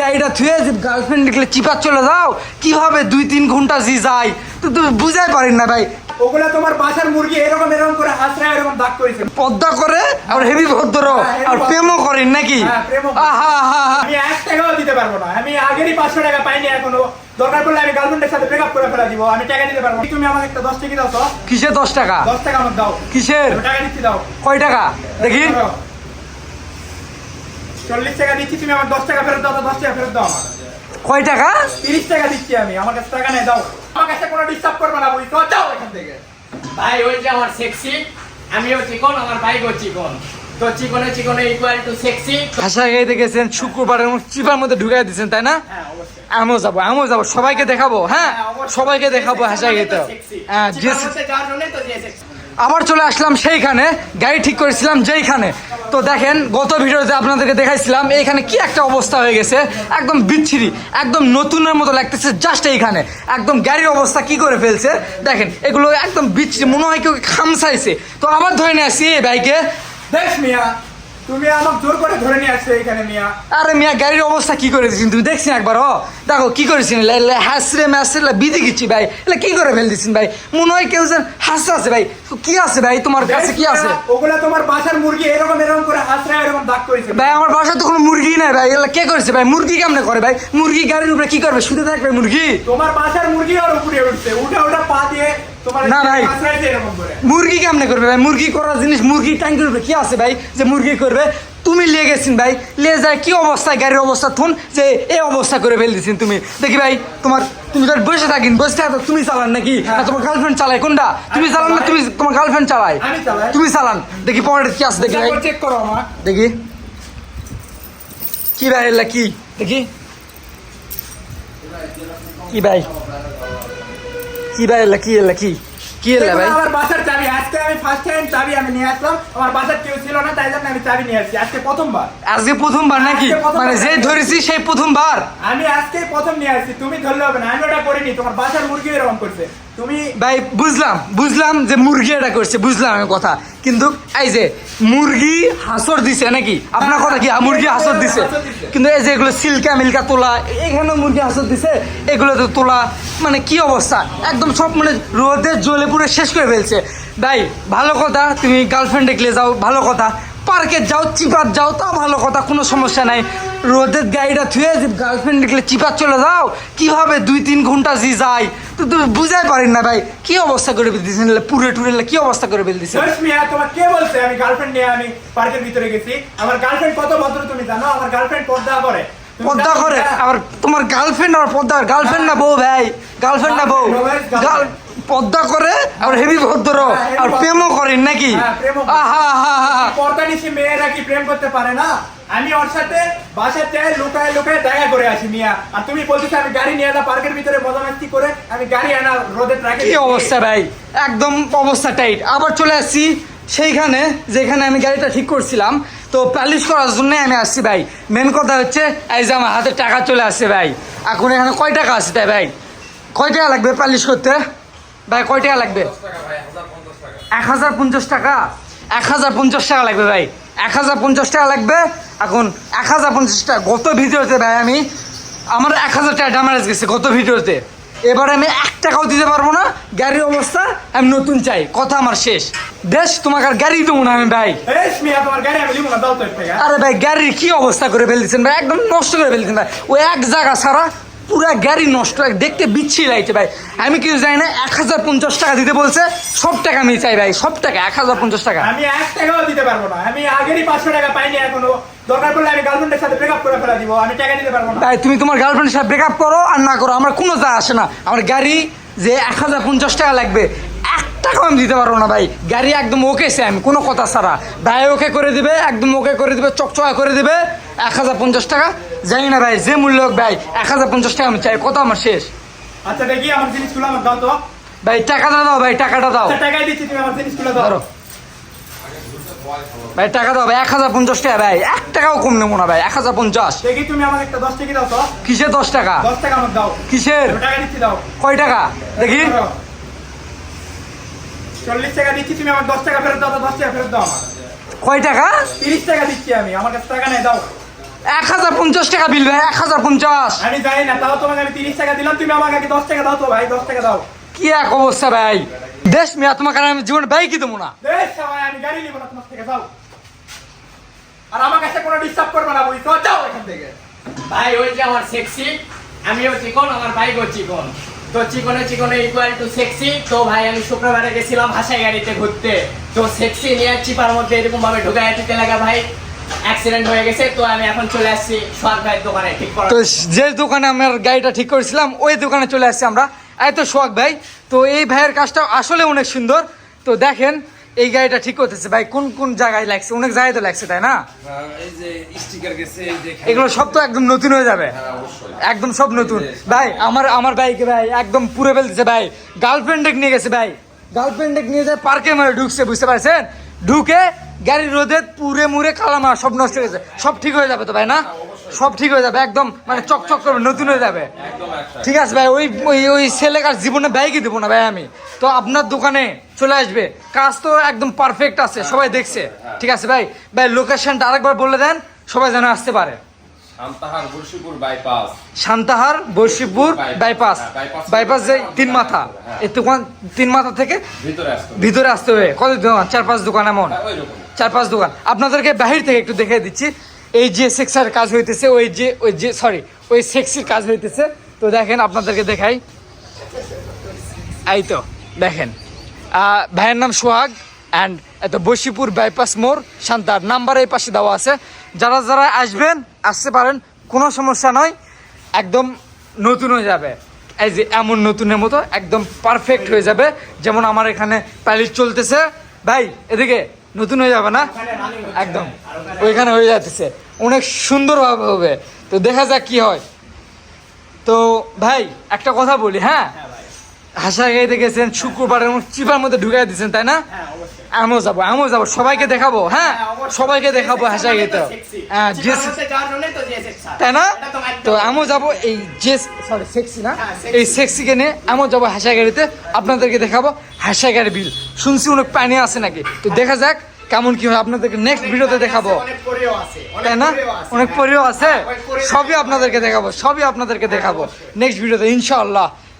গাড়িটা থুয়ে যে গার্লফ্রেন্ড দেখলে চিপার চলে যাও কীভাবে দুই তিন ঘণ্টা জি যায়? তো তুমি বুঝাই পারেন না ভাই। ওগুলা তোমার বাসার মুরগি এরকম এরকম করে হাসরা এরকম দাগ করেছে। পদ্মা করে আর হেভি ভদ্র হ্যাঁ, আর প্রেমও করেন নাকি? হ্যাঁ। আমি এক টাকাও দিতে পারব না। আমি আগেরই পাঁচশো টাকা পাইনি এখনও। দরকার পড়লে আমি গার্লফ্রেন্ডের সাথে ব্রেকআপ করে ফেলা দিব। আমি টাকা দিতে পারব। তুমি আমাকে একটা দশ টাকা দাও তো। কিসে দশ টাকা? দশ টাকা আমাকে দাও। কিসের? টাকা দাও। কয় টাকা? দেখি। চল্লিশ টাকা দিচ্ছি তুমি আমার দশ টাকা ফেরত দাও দশ টাকা ফেরত দাও আমার কয় টাকা? তিরিশ টাকা দিচ্ছি আমি আমার কাছে টাকা নেই দাও। আমার কাছে কোনো ডিস্টার্ব করবে না বুঝছ? যাও এখান থেকে। ভাই ওই যে আমার সেক্সি আমিও চিকন আমার বাইকও চিকন। তো চিকনে চিকনে ইকুয়াল টু সেক্সি ভাষা গাইতে গেছেন শুক্রবারের চিপার মধ্যে ঢুকাই দিচ্ছেন তাই না? হ্যাঁ আমিও যাব আমিও যাব সবাইকে দেখাবো হ্যাঁ? হ্যাঁ, সবাইকে দেখাবো হাসা গাইতে। হ্যাঁ আবার চলে আসলাম সেইখানে, গাড়ি ঠিক করেছিলাম যেইখানে। তো দেখেন, গত ভিডিওতে আপনাদেরকে দেখাইছিলাম, এইখানে কি একটা অবস্থা হয়ে গেছে। একদম বিচ্ছিরি, একদম নতুনের মতো লাগতেছে জাস্ট এইখানে। একদম গাড়ির অবস্থা কি করে ফেলছে? দেখেন, এগুলো একদম বিচ্ছিরি, মনে হয় কেউ খামসাইছে তো আবার ধরে নিয়ে আসি এই বাইকে দেখ মিয়া তুমি আমাকে জোর করে ধরে নিয়ে আসছো এখানে মিয়া। আরে মিয়া গাড়ির অবস্থা কি করে দিচ্ছেন তুমি দেখছেন একবার ও দেখো কি করেছেন হাসরে ম্যাসরে বিধি গেছি ভাই। এলে কি করে ফেল দিচ্ছেন ভাই? মনে হয় কেউ যেন হাসতে আছে ভাই। কি আছে ভাই? তোমার কাছে কি আছে? ওগুলা তোমার বাসার মুরগি এরকম এরকম করে হাসরা এরকম দাগ করেছে। ভাই আমার বাসায় তো কোনো মুরগি নাই ভাই। এগুলো কে করেছে ভাই? মুরগি কেমনে করে ভাই? মুরগি গাড়ির উপরে কি করবে? শুধু থাকবে মুরগি? তোমার বাসার মুরগি আর উপরে উঠছে। উঠে ওটা পা দিয়ে না, ভাই। মুরগি কেমনে করবে ভাই? মুরগি করার জিনিস মুরগি ট্যাঙ্কির উপরে কি আছে ভাই যে মুরগি করবে? তুমি লিয়ে গেছেন ভাই লিয়ে যায় কি অবস্থায় গাড়ির অবস্থা থুন যে এই অবস্থা করে ফেল দিছেন তুমি। দেখি ভাই তোমার তুমি তো বসে থাকিন বসে থাকো তুমি চালান নাকি? না তোমার গার্লফ্রেন্ড চালায় কোনটা? তুমি চালান না তুমি তোমার গার্লফ্রেন্ড চালায়। চালাই। তুমি চালান। দেখি পকেটে কি আছে দেখি ভাই। চেক করো আমার। দেখি। কি ভাই এলা কি? দেখি। কি ভাই? কি ভাই এলা কি এলা কি? কি এলা ভাই? আমার বাসার চাবি আজকে আমি ফার্স্ট টাইম চাবি আমি নিয়ে আসলাম। আমার বাসার কেউ ছিল না তাই জন্য আমি চাবি নিয়ে আসছি। আজকে প্রথমবার। আজকে প্রথমবার নাকি? মানে যে ধরেছি সেই প্রথমবার? আমি আজকে প্রথম নিয়ে আসছি তুমি ধরলে হবে না আমি ওটা করিনি তোমার বাসার মুরগি এরকম করছে। তুমি ভাই বুঝলাম বুঝলাম যে মুরগি এটা করছে বুঝলাম আমি কথা। কিন্তু এই যে মুরগি হাসর দিছে নাকি? আপনার কথা কি? মুরগি হাসর দিছে। কিন্তু এই যে এগুলো সিল্কা মিল্কা তোলা এখানে মুরগি হাসর দিছে এগুলো তো তোলা মানে কি অবস্থা? একদম সব মানে রোদে জ্বলে পুরো শেষ করে ফেলছে। ভাই ভালো কথা তুমি গার্লফ্রেন্ড দেখলে যাও ভালো কথা। পার্কে যাও চিপাত যাও তা ভালো কথা কোনো সমস্যা নাই। রোদের গাড়িটা থুয়ে যে গার্লফ্রেন্ড দেখলে চিপাত চলে যাও কীভাবে দুই তিন ঘণ্টা জি যায়? তো তুমি বুঝাই পারেন না ভাই কি অবস্থা করে ফেলতেছেন? পুরে টুরে কি অবস্থা করে ফেলতেছেন? জয়স মিয়া তোমার কে বলছে? আমি গার্লফ্রেন্ড নিয়ে আমি পার্কের ভিতরে গেছি। আমার গার্লফ্রেন্ড কত ভদ্র তুমি জানো? আমার গার্লফ্রেন্ড পর্দা করে। পর্দা করে? আবার তোমার গার্লফ্রেন্ড আর পর্দা? গার্লফ্রেন্ড না বউ ভাই? গার্লফ্রেন্ড না বউ? পদ্মা করে আর হেভি ভদ্র হ্যাঁ, আর। প্রেমও করেন নাকি? হ্যাঁ, আহা পর্দা নিশি মেয়েরা কি প্রেম করতে পারে না? আমি ওর সাথে বাসার চাই লুকায় লুকায় দেখা করে আসি মিয়া। আর তুমি বলছিস আমি গাড়ি নিয়ে এলাম পার্কের ভিতরে মজামাস্তি করে আমি গাড়ি আনা রোদে ট্রাকে কি অবস্থা ভাই? একদম অবস্থা টাইট আবার চলে আসছি সেইখানে যেখানে আমি গাড়িটা ঠিক করছিলাম। তো পালিশ করার জন্য আমি আসছি ভাই। মেন কথা হচ্ছে এই যে আমার হাতে টাকা চলে আসছে ভাই। এখন এখানে কয় টাকা আছে তাই ভাই? কয় টাকা লাগবে পালিশ করতে? ভাই কয় টাকা লাগবে? এক হাজার পঞ্চাশ টাকা। এক হাজার পঞ্চাশ টাকা লাগবে ভাই। এক হাজার পঞ্চাশ টাকা লাগবে। এখন এক হাজার পঞ্চাশ টাকা গত ভিডিওতে ভাই আমি আমার এক হাজার টাকা ড্যামারেজ গেছে গত ভিডিওতে। এবার আমি এক টাকাও দিতে পারব না। গাড়ির অবস্থা আমি নতুন চাই। কথা আমার শেষ। বেশ তোমাকে আর গাড়ি দেবো না আমি ভাই। আরে ভাই গাড়ির কি অবস্থা করে ফেলতেছেন ভাই? একদম নষ্ট করে ফেলছেন ভাই। ও এক জায়গা ছাড়া পুরা গাড়ি নষ্ট দেখতে বিচ্ছি লাগছে ভাই। আমি কিছু জানি না এক হাজার পঞ্চাশ টাকা দিতে বলছে সব টাকা আমি চাই ভাই সব টাকা এক হাজার পঞ্চাশ টাকা। আমি এক টাকাও দিতে পারব না। আমি আগেরই পাঁচশো টাকা পাইনি এখনও। দরকার পড়লে আমি গার্লফ্রেন্ডের সাথে ব্রেকআপ করে ফেলা দিব আমি টাকা দিতে পারব না। তাই তুমি তোমার গার্লফ্রেন্ডের সাথে ব্রেকআপ করো আর না করো আমার কোনো যা আসে না। আমার গাড়ি যে এক হাজার পঞ্চাশ টাকা লাগবে এক টাকাও আমি দিতে পারব না ভাই। গাড়ি একদম ওকে সে আমি কোনো কথা ছাড়া। ভাই ওকে করে দিবে একদম ওকে করে দিবে চকচকা করে দিবে এক হাজার পঞ্চাশ টাকা। জানি না ভাই যে মূল্য হোক ভাই এক হাজার পঞ্চাশ টাকা আমি চাই কত আমার শেষ। আচ্ছা দেখি আমার জিনিসগুলো আমার দাও তো। ভাই টাকাটা দাও ভাই টাকাটা দাও। আচ্ছা টাকাই দিচ্ছি তুমি আমার জিনিসগুলো দাও। ভাই টাকা দাও ভাই এক হাজার পঞ্চাশ টাকা ভাই এক টাকাও কম নেব না ভাই এক হাজার পঞ্চাশ। দেখি তুমি আমার একটা দশ টাকা দাও তো। কিসের দশ টাকা? দশ টাকা আমার দাও। কিসের? টাকা দিচ্ছি দাও। কয় টাকা? দেখি। চল্লিশ টাকা দিচ্ছি তুমি আমার দশ টাকা ফেরত দাও দশ টাকা ফেরত দাও আমার কয় টাকা? তিরিশ টাকা দিচ্ছি আমি আমার কাছে টাকা নেই দাও। এক হাজার পঞ্চাশ টাকা বিল ভাই এক হাজার পঞ্চাশ। আমি জানি না তাও তোমাকে আমি তিরিশ টাকা দিলাম তুমি আমাকে আগে দশ টাকা দাও তো ভাই দশ টাকা দাও। কি এক অবস্থা ভাই। দেশ মিয়া তোমাকে আমি জীবনে বাইকই দেবো না? বেশ ভাই আমি গাড়ি নিবো না তোমার থেকে যাও। আর আমার কাছে কোনো ডিস্টার্ব করবে না বুঝছ? যাও এখান থেকে। ভাই ওই যে আমার সেক্সি আমিও চিকন আমার বাইকও চিকন। তো চিকনে চিকনে ইকুয়াল টু সেক্সি তো ভাই আমি শুক্রবারে গেছিলাম হাসাই গাড়িতে ঘুরতে। তো সেক্সি নিয়ে চিপার মধ্যে এরকম ভাবে ঢুকায় দিতে লাগা ভাই। অ্যাক্সিডেন্ট হয়ে গেছে তো আমি এখন চলে আসছি সোহাগ ভাইয়ের দোকানে ঠিক করার তো যে দোকানে আমার গাড়িটা ঠিক করেছিলাম ওই দোকানে চলে আসছি আমরা। এই তো সোহাগ ভাই তো এই ভাইয়ের কাজটা আসলে অনেক সুন্দর। তো দেখেন এই গাড়িটা ঠিক করতেছে। ভাই কোন কোন জায়গায় লাগছে? অনেক জায়গায় তো লাগছে তাই না? হ্যাঁ, এই যে স্টিকার গেছে এই যে এগুলো সব তো একদম নতুন হয়ে যাবে। হ্যাঁ, একদম সব নতুন। ভাই আমার আমার বাইকে ভাই একদম পুরো ফেলতেছে ভাই। গার্লফ্রেন্ড নিয়ে গেছে ভাই। গার্লফ্রেন্ড নিয়ে যায় পার্কে মানে ঢুকছে বুঝতে পারছেন? ঢুকে গাড়ির রোদে পুরে মুরে কালামা সব নষ্ট হয়ে গেছে। সব ঠিক হয়ে যাবে তো ভাই না? সব ঠিক হয়ে যাবে একদম মানে চকচক করবে নতুন হয়ে যাবে। ঠিক আছে ভাই ওই ওই ওই ছেলেকার জীবনে বাইকই দেবো না ভাই আমি। তো আপনার দোকানে চলে আসবে। কাজ তো একদম পারফেক্ট আছে সবাই দেখছে। ঠিক আছে ভাই ভাই লোকেশনটা আরেকবার বলে দেন সবাই যেন আসতে পারে। Santahar Borshipur bypass bypass. Bypass হ্যাঁ, যে তিন মাথা। হ্যাঁ। এই দোকান তিন মাথা থেকে ভিতরে আসতে হবে। কত দোকান? চার পাঁচ দোকান এমন। রকম চার পাঁচ দোকান। আপনাদেরকে বাহির থেকে একটু দেখে দিচ্ছি। এই যে সেক্সার কাজ হইতেছে, ওই যে ওই যে সরি ওই সেক্সির কাজ হইতেছে। তো দেখেন, আপনাদেরকে দেখাই। এই তো, দেখেন। ভাইয়ের নাম সোহাগ অ্যান্ড এত বশিপুর বাইপাস মোড়, শান্তার নাম্বার এই পাশে দেওয়া আছে। যারা যারা আসবেন, আসতে পারেন, কোনো সমস্যা নয়। একদম নতুন হয়ে যাবে। এই যে এমন নতুনের মতো, একদম পারফেক্ট হয়ে যাবে। যেমন আমার এখানে প্যালিশ চলতেছে। ভাই, এদিকে। নতুন হয়ে যাবে না? একদম। ওইখানে হয়ে যাচ্ছে অনেক সুন্দরভাবে হবে। তো দেখা যাক কি হয়। তো ভাই, একটা কথা বলি হ্যাঁ? হাসা গাইতে গেছেন শুক্রবারের চিপার মধ্যে ঢুকাই দিচ্ছেন তাই না? হ্যাঁ আমিও যাব আমিও যাব সবাইকে দেখাবো হ্যাঁ? হ্যাঁ, সবাইকে দেখাবো হাসা গাইতে। হ্যাঁ যে তাই না? তো আমিও যাব এই যে সরি সেক্সি না? হ্যাঁ। এই সেক্সিকে নিয়ে আমিও যাব হাসা গাড়িতে আপনাদেরকে দেখাবো হাসা গাড়ি বিল। শুনছি অনেক পানি আছে নাকি? তো দেখা যাক কেমন কি হয় আপনাদেরকে নেক্সট ভিডিওতে দেখাবো। তাই না? অনেক পরেও আছে? সবই আপনাদেরকে দেখাবো সবই আপনাদেরকে দেখাবো। নেক্সট ভিডিওতে ইনশাআল্লাহ।